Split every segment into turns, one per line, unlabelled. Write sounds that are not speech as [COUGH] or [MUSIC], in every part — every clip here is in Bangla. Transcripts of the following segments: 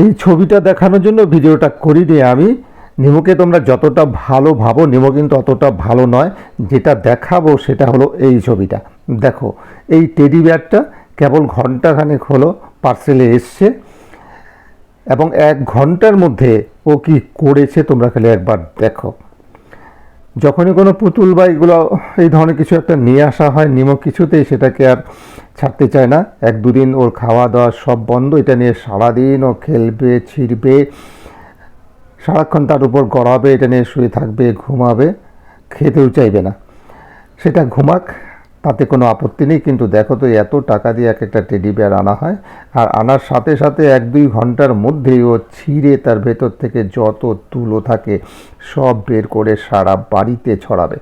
এই ছবিটা দেখানোর জন্য ভিডিওটা করি করিনি আমি। নিমোকে তোমরা যতটা ভালো ভাবো, নিমো কিন্তু অতটা ভালো নয়। যেটা দেখাবো সেটা হলো এই ছবিটা। দেখো, এই টেডি বিয়ারটা কেবল ঘন্টাখানেক হলো পার্সেলে এসছে এবং এক ঘণ্টার মধ্যে ও কি করেছে তোমরা খালি একবার দেখো। যখনই কোনো পুতুল বা এগুলো, এই ধরনের কিছু একটা নিয়ে আসা হয়, নিমো কিছুতেই সেটাকে আর ছাড়তে চায় না। এক দুদিন ওর খাওয়া দাওয়া সব বন্ধ। এটা নিয়ে সারাদিন ও খেলবে, ছিঁড়বে, সারাক্ষণ তার উপর গড়াবে, এটা নিয়ে শুয়ে থাকবে, ঘুমাবে, খেতেও চাইবে না। সেটা ঘুমাক, তাতে কোনো আপত্তি নেই। কিন্তু দেখো তো, এত টাকা দিয়ে এক একটা টেডি বিয়ার আনা হয়। আর আনার সাথে সাথে এক দুই ঘণ্টার মধ্যেই ও ছিঁড়ে তার ভেতর থেকে যত তুলো থাকে, সব বের করে সারা বাড়িতে ছড়াবে।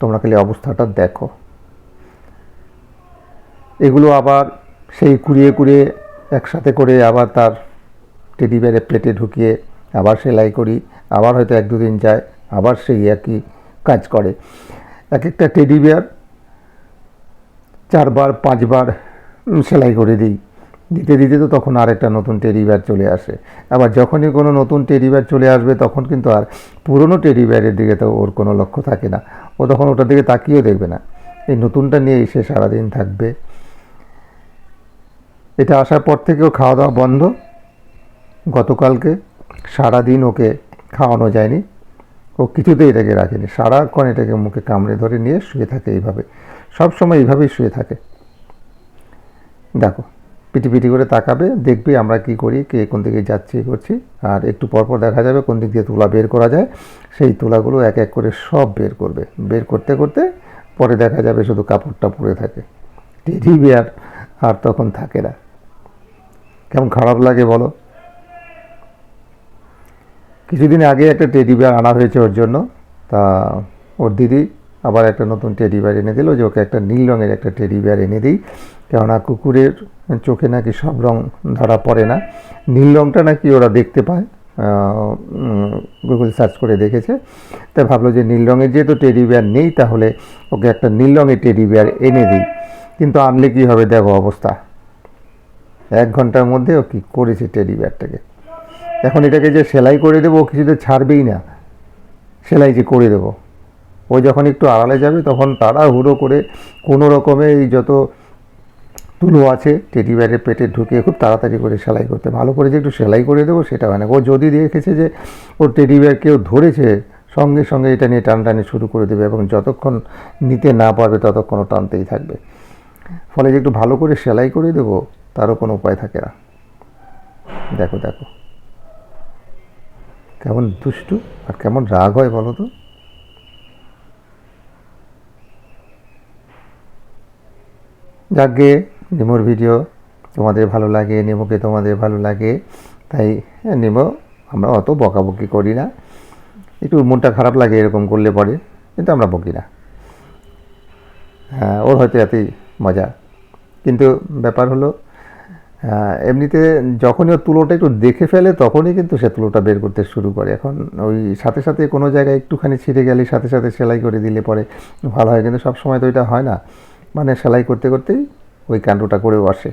তোমরা খালি অবস্থাটা দেখো। এগুলো আবার সেই কুড়িয়ে কুড়িয়ে একসাথে করে আবার তার টেডি বিয়ারে প্লেটে ঢুকিয়ে আবার সেলাই করি, আবার হয়তো এক দুদিন যায়, আবার সেই একই কাজ করে। এক একটা টেডি বিয়ার চারবার, পাঁচবার সেলাই করে দিই। দিতে দিতে তো তখন আর একটা নতুন টেডি বিয়ার চলে আসে। আবার যখনই কোনো নতুন টেডি বিয়ার চলে আসবে, তখন কিন্তু আর পুরনো টেডি বিয়ারের দিকে তো ওর কোনো লক্ষ্য থাকে না। ও তখন ওটার দিকে তাকিয়েও দেখবে না। এই নতুনটা নিয়ে এসে সারাদিন থাকবে। এটা আসার পর থেকেও খাওয়া দাওয়া বন্ধ। গতকালকে সারাদিন ওকে খাওয়ানো যায়নি। ও কিছুতেই এটাকে রাখেনি। সারাক্ষণ এটাকে মুখে কামড়ে ধরে নিয়ে শুয়ে থাকে এইভাবে। সব সময় এইভাবেই শুয়ে থাকে। দেখো, পিটি পিটি করে তাকাবে, দেখবি আমরা কি করি, কে কোন দিকে যাচ্ছি করছি। আর একটু পরপর দেখা যাবে কোন দিক দিয়ে তুলা বের করা যায়। সেই তুলাগুলো এক এক করে সব বের করবে। বের করতে করতে পরে দেখা যাবে শুধু কাপড়টা পরে থাকে। টেডি বিয়ার আর তখন থাকে না। কেমন খারাপ লাগে বলো? কিছুদিন আগে একটা টেডি বিয়ার আনা হয়েছে ওর জন্য। তা ওর দিদি আবার একটা নতুন টেডি বিয়ার এনে দিল যে ওকে একটা নীল রঙের একটা টেডি বিয়ার এনে দিই। কেননা কুকুরের চোখে নাকি সব রং ধরা পড়ে না। নীল রঙটা নাকি ওরা দেখতে পায়। গুগল সার্চ করে দেখেছে। তাই ভাবলো যে নীল রঙের যেহেতু টেডি বিয়ার নেই, তাহলে ওকে একটা নীল রঙের টেডি বিয়ার এনে দিই। কিন্তু আনলে কী হবে? দেখো অবস্থা। এক ঘণ্টার মধ্যে ও কী করেছে টেডি বিয়ারটাকে এখন এটাকে যে সেলাই করে দেবো, ও কিছুতে ছাড়বেই না। সেলাই যে করে দেবো। ও যখন একটু আড়ালে যাবে, তখন তারা হুড়ো করে কোনো রকমে এই যত তুলো আছে টেডি বিয়ারের পেটে ঢুকিয়ে খুব তাড়াতাড়ি করে সেলাই করতে। ভালো করে যে একটু সেলাই করে দেবো, সেটা হয় না। ও যদি দেখেছে যে ওর টেডি বিয়ার কেউ ধরেছে, সঙ্গে সঙ্গে এটা নিয়ে টানটানি শুরু করে দেবে এবং যতক্ষণ নিতে না পারবে, ততক্ষণ ও টানতেই থাকবে। ফলে যে একটু ভালো করে সেলাই করে দেবো তারও কোনো উপায় থাকে না। দেখো দেখো। কেমন দুষ্টু আর কেমন রাগ হয় বলো তো? যাকে নিমোর ভিডিও তোমাদের ভালো লাগে, নিমোকে তোমাদের ভালো লাগে, তাই নিমো, আমরা অত বকাবকি করি না। একটু মনটা খারাপ লাগে এরকম করলে পরে, কিন্তু আমরা বকি না। হ্যাঁ ওর হয়তো এতই মজা। কিন্তু ব্যাপার হলো এমনিতে যখনই ওর তুলোটা একটু দেখে ফেলে, তখনই কিন্তু সে তুলোটা বের করতে শুরু করে। এখন ওই সাথে সাথে কোনো জায়গায় একটুখানি ছিঁড়ে গেলে সাথে সাথে সেলাই করে দিলে পরে ভালো হয়, কিন্তু সব সময় তো এটা হয় না। মানে সেলাই করতে করতেই ওই কাণ্ডটা করেও আসে।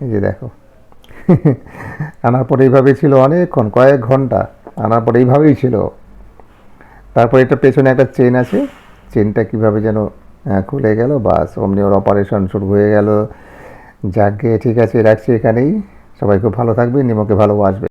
এই যে দেখো। [LAUGHS] আনার পরে এইভাবেই ছিল অনেকক্ষণ, কয়েক ঘণ্টা। আনার পরে এইভাবেই ছিল। তারপরে এটা পেছনে একটা চেন আছে। চেনটা কীভাবে যেন খুলে গেল, বাস। অমনি ওর অপারেশন শুরু হয়ে গেল। যাকে ঠিক আছে রাখছি এখানেই। সবাই খুব ভালো থাকবে নিমকে ভালোবাসবে